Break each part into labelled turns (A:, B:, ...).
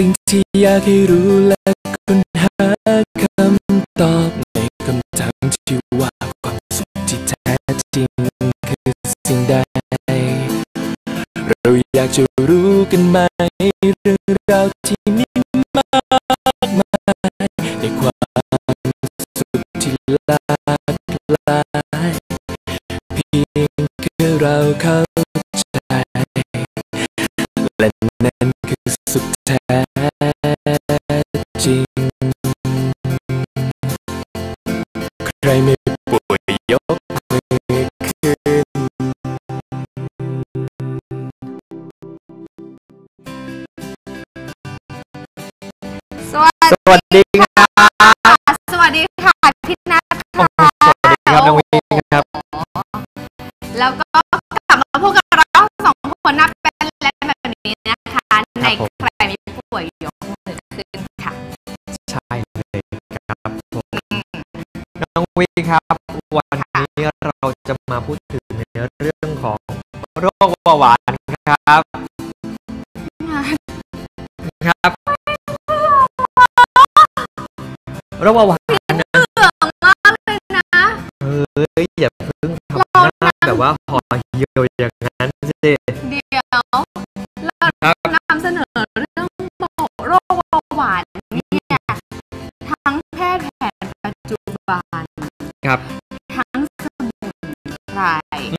A: สิ่งที่อยากให้รู้และค้นหาคำตอบในคำถามที่ว่าความสุขที่แท้จริงคือสิ่งใด เราอยากจะรู้กันไหมเรื่องราวที่มีมากมายในความสุขที่ลา สวั
B: สส
C: วัสดีครับ
B: สวัสดีค่ะพี่นัทค่ะ
C: สวัสดีครับน้องวิครับ
B: แล้วก็กลับมาพบกับเราสองคนนับเป็นและแบบนี้นะคะ ในใครมีป่วยยกมือขึ้นค่ะ
C: ใช่เลยครับผมน้องวิครับ วันนี้เราจะมาพูดถึงในเรื่องของโรคเบาหวาน รคเบาหวานนะ
B: เบื่อมากเลยนะ
C: เฮ้ยอย่าเพิ่งทำหน้าแบบว่าห่อเหี่ยวอย่างนั้นสิ
B: เดี๋ยวเรา
C: ครับ
B: นำเสนอเรื่องโรคเบาหวานเนี่ยทั้งแพทย์แผนปัจจุบัน
C: ครับ
B: ทั้งสมุนไพร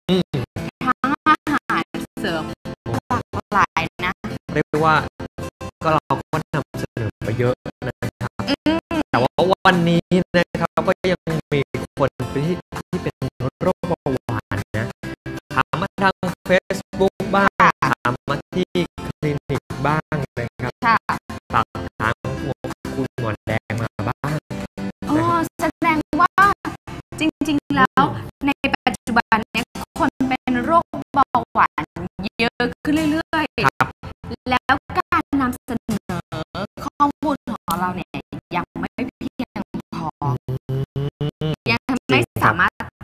C: อืม
B: ทั้งอาหารเสริมหลากหลายนะ
C: เรียกได้ว่าก็เราก็นำเสนอไปเยอะ ว่าวันนี้นะครับ ก็ยังมีคนที่ที่เป็นโรคเบาหวานนะถามมาทาง Facebook บ้างถามมาที่คลินิกบ้างนะครับ
B: ค่ะ
C: ฝากถามหัวคุณหมอแดงมาบ้าง
B: อ๋อแสดงว่าจริงๆแล้วในปัจจุบันเนี่ยคนเป็นโรคเบาหวานเยอะขึ้นเรื่อย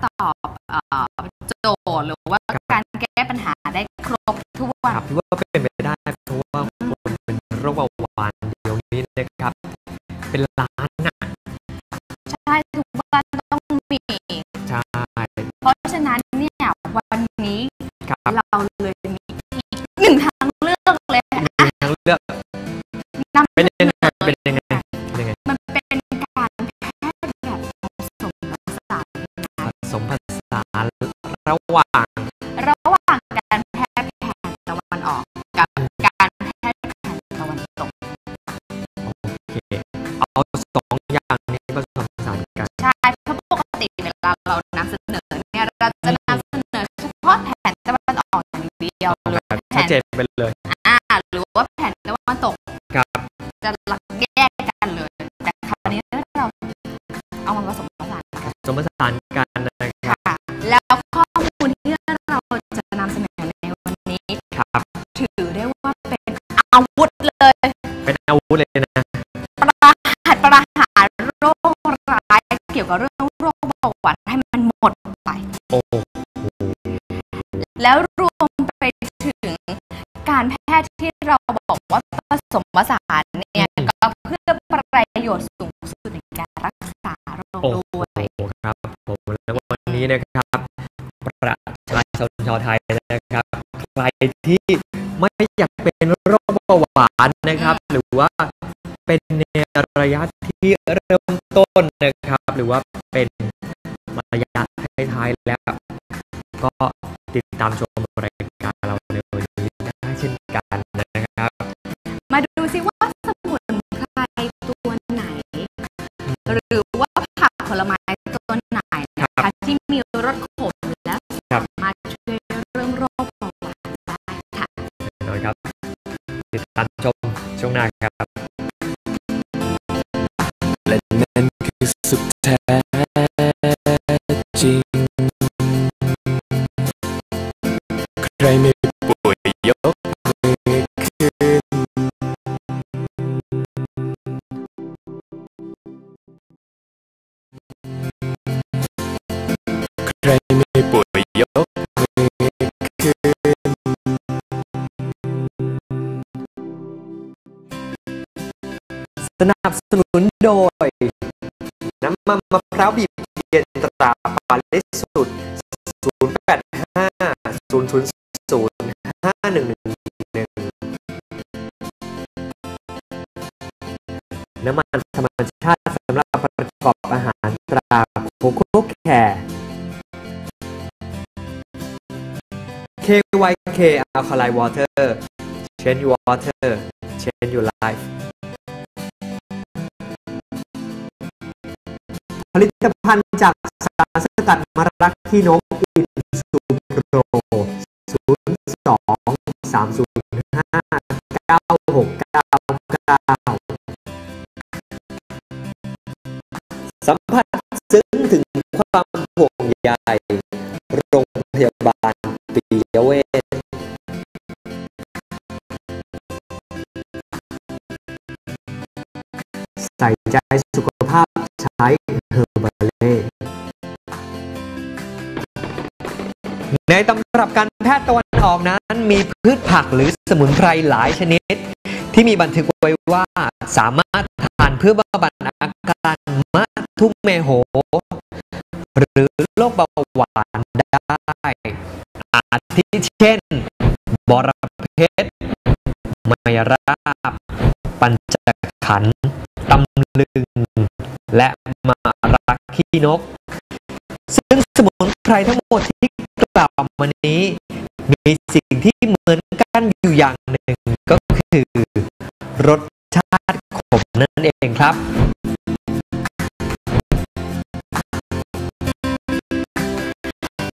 B: ตอบเอ่อโจทย์หรือว่าการแก้ปัญหาได้ครบถ้วน
C: ครับพี่ว่าเป็นไปได้เพราะว่าคนเป็นโรคเบาหวานเดี๋ยวนี้นะครับ เป็นล้านน่ะ
B: ใช่ทุกวันต้องมี
C: ใช่
B: เพราะฉะนั้นเนี่ยวันนี้
C: ครับ
B: เราเลยมีอีกหนึ่งทางเลือกเลย
C: มี
B: นะ
C: ทางเลือก
B: ดน
C: เจนไปเลย
B: อ่าหรือว่าแผนตะวันตก
C: ครับ
B: จะหลักแยกกันเลย แต่คราวนี้เราเอามาผสมผสานกัน
C: ผสมผสานกันนะครับ
B: ค่ะแล้วข้อมูลที่เราจะนำเสนอในวันนี้
C: ครับ
B: ถือได้ว่าเป็นอาวุธเลย
C: เป็นอาวุธเลยนะ
B: ประหัตประหารโรคร้ายเกี่ยวกับเรื่องโรคเบาหวานให้มันหมดไป
C: โอ้โห
B: แล้ว สมผสานเนี่ยก็เพื่อประโยชน์สูงสุดในการรักษาโรค
C: โอ้โห
B: ด้วย
C: ครับผมแล้ววันนี้นะครับประชาชนชาวไทยนะครับ ใครที่ไม่อยากเป็นโรคเบาหวานนะครับ หรือว่าเป็นในระยะที่เริ่มต้นนะครับ หรือว่าเป็นระยะท้ายๆแล้ว ก็ติดตามชม
B: หน้าครั
C: บ และ
A: นั่นคือสุขแท้จริง ใครไม่ป่วยยกมือขึ้น ใครไม่
C: สนุนโดย น้ำมันมะพร้าวบีบเย็นตราปาลิสุด 085 000 5111 น้ำมันธรรมชาติสำหรับประกอบอาหารตราโคโค่แคร์ KYK Alkaline Water Change your water Change your life ผลิตภัณฑ์จากสารสกัดมะรักขี้นกอินซูโปร0 2 3 0 5 9 6 9 9 สัมผัสซึ้งถึงความห่วงใยโรงพยาบาลปิยเวชใส่ใจสุขภาพใช้เฮ ในตำรับการแพทย์ตะวันออกนั้นมีพืชผักหรือสมุนไพรหลายชนิด ที่มีบันทึกไว้ว่าสามารถทานเพื่อบำบัดอาการมะทุกเมโห หรือโรคเบาหวานได้อาทิเช่น บรเพชรไมราบ ปัญจขันตำลึง และมารักขี้นก ซึ่งสมุนไพรทั้งหมดที่ กล่าวมานี้ มีสิ่งที่เหมือนกันอยู่อย่างหนึ่งก็คือ รสชาติขมนั่นเองครับ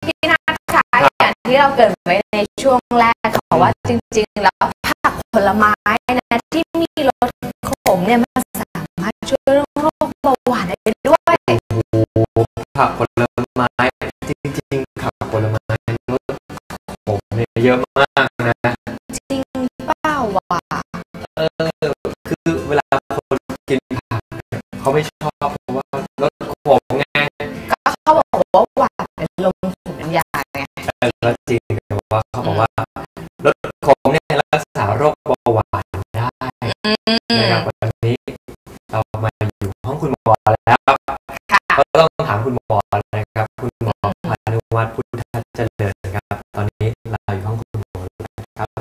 B: พี่นัทคะอย่างที่เราเกริดไว้ในช่วงแรกค่ะว่าจริง ๆ แล้วผักผลไม้นะที่มีรสขมเนี่ยมันสามารถช่วยเรื่องโรคเบาหวานได้ด้วย
C: ผักผล เยอะมากนะ
B: จริงเปล่าวะ
C: เออ คือเวลาคนกินผักเขาไม่ชอบเพราะว่ารสขมไง
B: ก็เขาบอกว่าหวานเป็นลมสูเป็นยาไง
C: แล้วจริงแต่ว่าเขาบอกว่ารสขมเนี่ยรักษาโรคเบาหวานได้
B: อืม
C: นะครับวันนี้เรามาอยู่ห้องคุณหมอแล้วก็ต้องถามคุณหมอนะครับ คุณหมอพานุวัฒน์พุทธเจริญ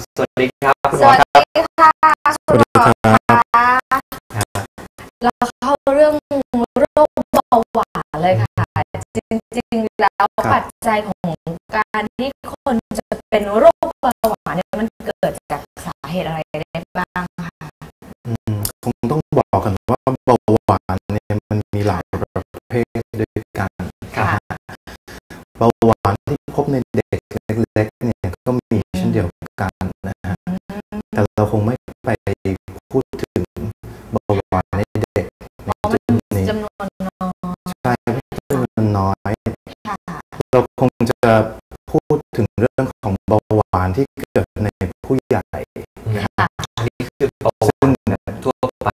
C: สวัสดีครับคุณ
B: ส
C: หมอ
B: วัส
C: ครับ
B: ดีค่ะคุณหมอคะเราเข้าเรื่องโรคเบาหวานเลยค่ะ จริงๆแล้วปัจจัยของการที่คนจะเป็นโรคเบาหวานเนี่ยมันเกิดจากสาเหตุอะไรได้บ้างคะ
D: อืมคงต้องบอกกันว่าเบาหวานเนี่ยมันมีหลายประเภทด้วยกัน
B: ค่ะ
D: เบาหวานที่พบในเด็กเล็กๆเนี่ยก็ จะพูดถึงเรื่องของเบาหวานที่เกิดในผู้ใหญ่
B: ค่ะ
C: อันนี้คือเบาห
D: ซึ่
C: วางน
D: เนี่ย
C: ทั่วไป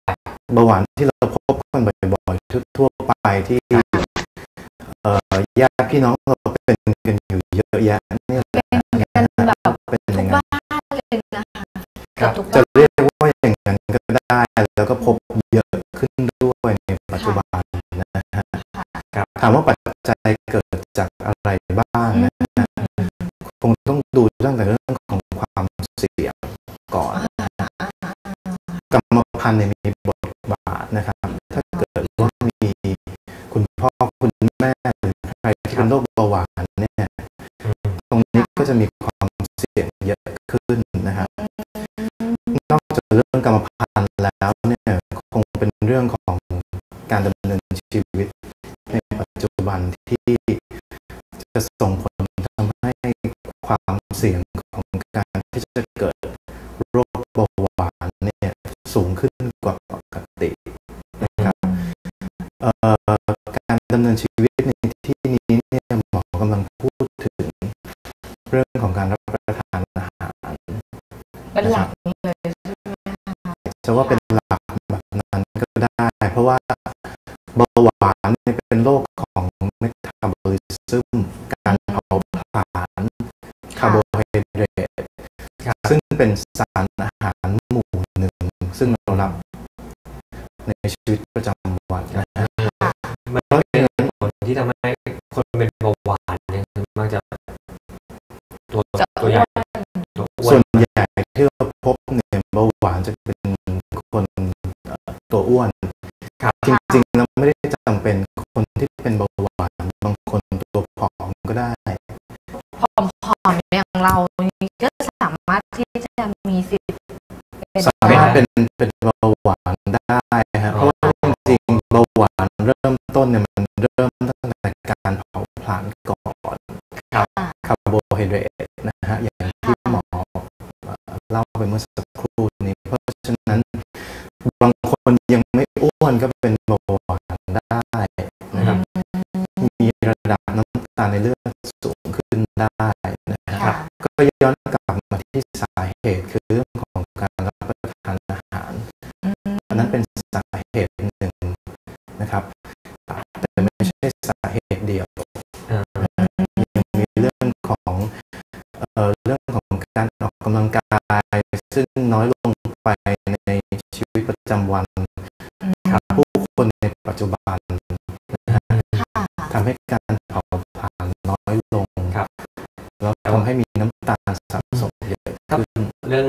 D: เบาหวานที่เราพบกันบ่อยๆทั่วๆไปที่เอ่อญาติพี่น้องเราเป็นกันอยู่เยอะแยะเนี่ยแหละ
B: เป็นกันแบบ
D: เป็น
B: ทุ
D: อกย่างนั้น
B: บ้านเลยนะคะ
C: ครับ
B: เกือบทุก
D: จะ
B: บ้าน
D: เรียกว่าอย่างนั้นก็ได้ แล้วก็พบเยอะขึ้นด้วยในปัจจุบันนะฮะ
C: ครับ
D: ถามว่าปัจจัยเกิดจากอะไร บ้างนะคงต้องดูตั้งแต่เรื่องของความเสี่ยงก่อนกรรมพันธุ์เนี่ยมีบทบาทนะครับ ถ้าเกิดว่ามีคุณพ่อคุณแม่หรือใครที่เป็นโรคเบาหวานเนี่ยตรงนี้ก็จะมีความเสี่ยงเยอะขึ้นนะครับนอกจากเรื่องกรรมพันธุ์แล้วเนี่ยคงเป็นเรื่องของการดำเนินชีวิต จะส่งผลทำให้ความเสี่ยงของการที่จะเกิดโรคเบาหวานเนี่ยสูงขึ้นกว่าปกตินะครับเอ่อการดำเนินชีวิตในที่นี้เนี่ยหมอกำลังพูดถึงเรื่องของการรับประทานอาหาร
B: เป็นหลักเลยใช่ไหมคะ
D: จะว่าเป็นหลักแบบนั้นก็ได้ เพราะว่าเบาหวานเนี่ยเป็นโรค เป็นสารอาหารหมู่หนึ่ง ซึ่งเรารับในชีวิตประจำวันนะฮะ
C: มันเป็นผลที่ทำให้คนเป็นเบาหวานเนี่ยมักจะตัวตัวใหญ่ตัวอ้ว
D: ส่วนใหญ่ที่เราพบเนี่ยเบาหวานจะเป็นคนตัวอ้วน
C: ครับ
D: จริงๆแล้วไม่ได้จำเป็นคนที่เป็นเบาหวานบางคนตัวผอมก็ได้
B: ผอมๆอย่างเรานี่ก็ เป็น
D: เป็นเบาหวานได้ฮะเพราะว่าจริงๆเบาหวานเริ่มต้นเนี่ยมันเริ่มตั้งแต่การเผาผลาญก่อน
C: ครับ
D: คาร์โบไฮเดรตนะฮะอย่างที่หมอเอ่อเล่าไปเมื่อสักครู่นี้ เพราะฉะนั้นบางคนยังไม่อ้วนก็เป็นเบาหวานได้นะครับมีระดับน้ำตาลในเลือดสูงขึ้นได้นะฮะ
B: ค่ะ
D: ก็ย้อนกลับมาที่สาเหตุคือ เป็นสาเหตุหนึ่งนะครับแต่ไม่ใช่สาเหตุเดียว
C: อ่า
D: ยังมีเรื่องของเอ่อเรื่องของการออกกำลังกายซึ่งน้อยลงไปในชีวิตประจำวัน
B: อืม
D: ครับผู้คนในปัจจุบันนะฮะ
B: ค่ะ
D: ทำให้การเผาผลาญน้อยลง
C: ครับ
D: แล้วทำให้มีน้ำตาลสะสมเยอะขึ้น
C: เรื่อง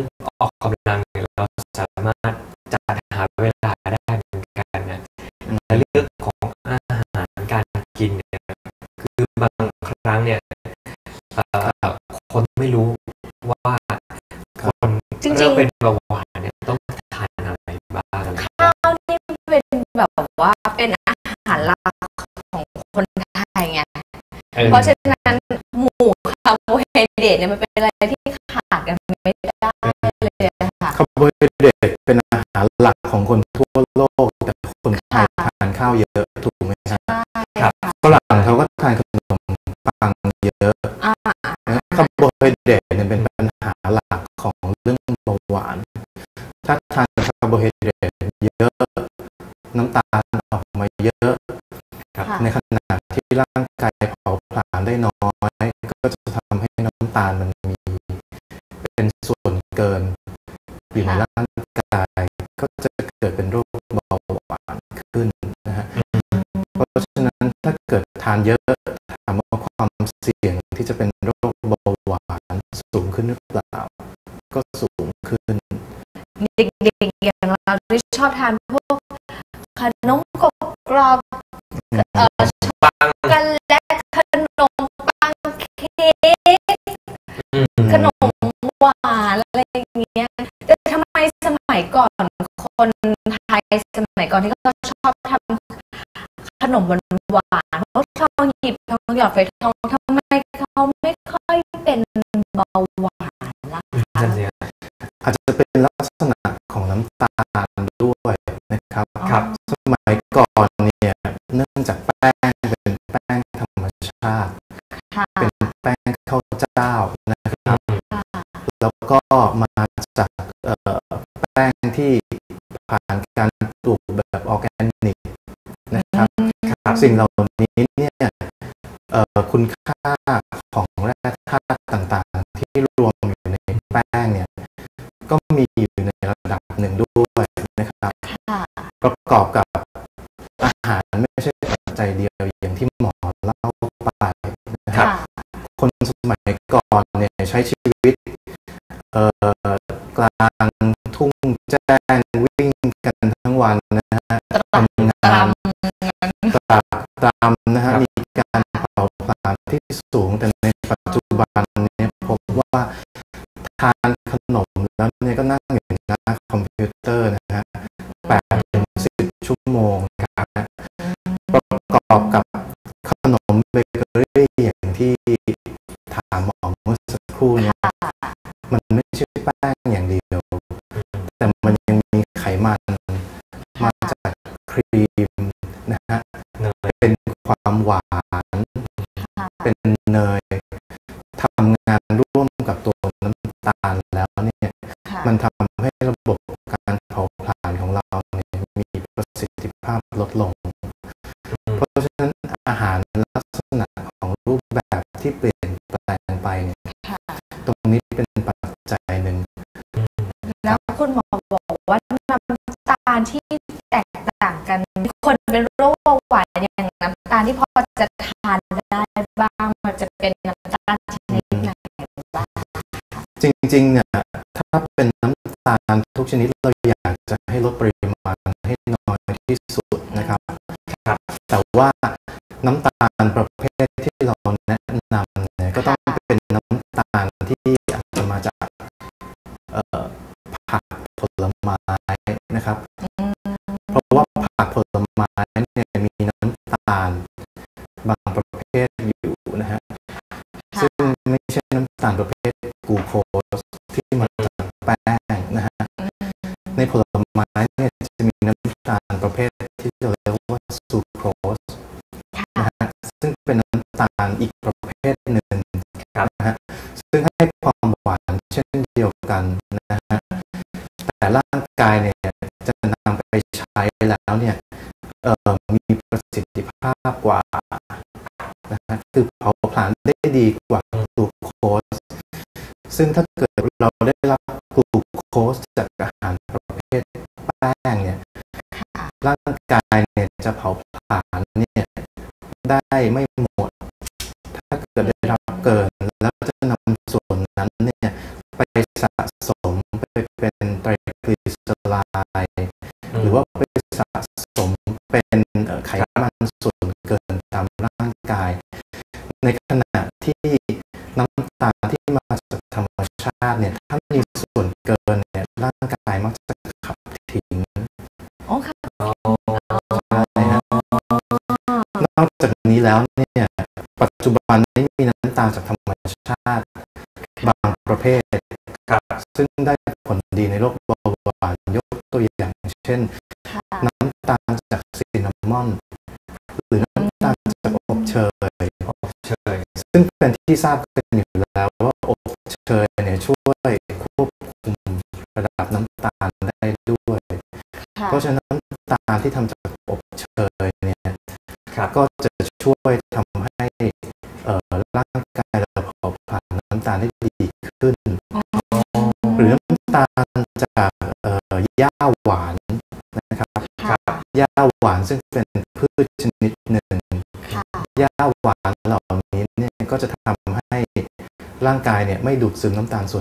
C: รั้งเนี่ยเอ่อคนไม่รู้ว่าคน
B: จริงๆ
C: เริ่มเป็นเบาหวานเนี่ยต้องทานอะไรบ้างอะไร
B: ข้าวนี่เป็นแบบว่าเป็นอาหารหลักของคนไทยไง
C: ออ
B: เพราะฉะนั้นหมูคาร์โบไฮเดรตเนี่ยมันเป็นอะไรที่ขาดกันไม่ได้เลยอะค่ะ
D: คาร์โบไฮเดรตเป็นอาหารหลักของคนทั่วโลกแต่คนไทยทานข้าวเยอะถู
C: คา
D: ร์โบไฮเดรตเนี่ยเป็นปัญหาหลักของเรื่องเบาหวาน ถ้าทานคาร์โบไฮเดรตเยอะ น้ำตาลออกมาเยอะ
C: ครับ
B: ค่ะ
D: ในขณะที่ร่างกายเผาผลาญได้น้อย ก็จะทำให้น้ำตาลมันมี เป็นส่วนเกินอยู่ในร่างกาย ก็จะเกิดเป็นโรคเบาหวานขึ้นนะฮะเพราะฉะนั้นถ้าเกิดทานเยอะถามว่าความเสี่ยงที่จะเป็นโรคเบาหวาน สูงขึ้นหรือเปล่า ก็สูงขึ้น
B: เด็กๆอย่างเราที่ชอบทานพวกขนมกรอบกรอบเอ่อช็อก
C: ปัง
B: โกแลตขนมปังเค้ก
C: อืม
B: ขนมหวานอะไรอย่างเงี้ยแต่ทำไมสมัยก่อนคนไทยสมัยก่อนที่เขาชอบทำขนมหวานหวานๆเขาทองหยิบทองหยอดไฟทองทำไม ล่ะ
C: นั่นเนี่ย
D: อาจจะเป็นลักษณะของน้ำตาลด้วยนะครับ
C: ครับ
D: สมัยก่อนเนี่ยเนื่องจากแป้งเป็นแป้งธรรมชาติ
B: ค่ะ
D: เป็นแป้งข้าวเจ้านะครับ
B: ค่ะ
D: แล้วก็มาจากเอ่อแป้งที่ผ่านการปลูกแบบออร์แกนิกนะครับ
B: อืม
D: สิ่งเหล่านี้เนี่ยเอ่อคุณค่าของแร่ธาตุต่างๆ ที่รวม ดับหนึ่งด้วยนะครับ
B: ค่ะ
D: ประกอบกับอาหารไม่ใช่ปัจจัยเดียวอย่างที่หมอเล่าไปนะครับ
B: ค่ะ
D: คนสมัยก่อนเนี่ยใช้ชีวิตเอ่อกลางทุ่งแจ้งวิ่งกันทั้งวันนะฮะ
B: ตรำ
D: ทำงาน
B: ตร
D: ตรากตรำนะฮะ
C: ครับ
D: มีการเผาผลาญที่สูงแต่ พิวเตอร์นะฮะแปดถึงสิบชั่วโมงครับประกอบกับขนมเบเกอรี่อย่างที่ถามหมอเมื่อสักครู่เนี่ย
B: ค่ะ
D: มันไม่ใช่แป้งอย่างเดียว แต่มันยังมีไขมันมาจากครีมนะฮะ
C: เนย
D: เป็นความหวาน
B: ค่ะ
D: เป็นเนยทำงานร่วมกับตัวน้ำตาลแล้วเนี่ย
B: ค่ะ
D: มันทำ ที่เปลี่ยนแปลงไปเนี่ยตรงนี้เป็นปัจจัยหนึ่งแล้วคุณหมอบอกว่าน้ำตาลที่แตกต่างกัน
B: ค
D: นเป็นโรคเบา
B: หวานอย่างน้ำตาลที่พอจะทานได้บ้างมันจะเป็นน้ำตาลชนิดไหนบ้าง
D: จริงๆเนี่ยถ้าเป็นน้ำตาลทุกชนิดเราอยากจะให้ลดปริมาณให้น้อยที่สุดนะครับ แต่ว่าน้ำตาลประเภทที่เรา ม้นะครับ
B: อืม
D: เพราะว่าผักผลไม้เนี่ยมีน้ำตาล บางประเภทอยู่นะฮะซึ่งไม่ใช่น้ำตาลประเภทกลูโคสที่มาจากแป้งนะฮะในผลไม้เนี่ยจะมีน้ำตาลประเภทที่เราเรียกว่าซูโครสนะฮะซึ่งเป็นน้ำตาลอีกประเภทหนึ่ง
C: ครับ
D: นะฮะซึ่งให้ความหวานเช่นเดียว แล้วเนี่ยเอ่อมีประสิทธิภาพกว่านะฮะคือเผาผลาญได้ดีกว่ากลูโคส ซึ่งถ้าเกิดเราได้รับกลูโคสจากอาหารประเภทแป้งเนี่ยร่างกายเนี่ยจะเผาผลาญเนี่ยได้ไม่หมด ถ้าเกิดได้รับเกิน แล้วจะนำส่วนนั้นเนี่ยไปสะสมไปเป็นไตรกลีเซ ในขณะที่น้ำตาลที่มาจากธรรมชาติเนี่ยถ้ามีส่วนเกินเนี่ยร่างกายมักจะขับทิ้ง
B: อ๋อค่ะ
D: นะฮะนอกจากนี้แล้วเนี่ยปัจจุบันนี้มีน้ำตาลจากธรรมชาติ บางประเภท
C: ครับ
D: ซึ่งได้ผลดีในโรคเบาหวานยกตัวอย่างเช่น
B: ค่ะ
D: น้ำตาลจากซินนามอน ซึ่งเป็นที่ทราบกันอยู่แล้วว่าอบเชยเนี่ยช่วยควบคุมระดับน้ำตาลได้ด้วย
B: ค่ะ
D: เพราะฉะนั้นน้ำตาลที่ทำจากอบเชยเนี่ย
C: ครับ
D: ก็จะช่วยทำให้เอ่อร่างกายเราเผาผลาญน้ำตาลได้ดีขึ้น หรือน้ำตาลจากเอ่อหญ้าหวานนะครับ
B: ค่ะ
D: หญ้าหวานซึ่งเป็นพืชชนิดหนึ่ง
B: ค่ะ
D: หญ้าหวานเหล่านี้เนี่ย ก็จะทำให้ร่างกายเนี่ยไม่ดูดซึมน้ำตาลส่วน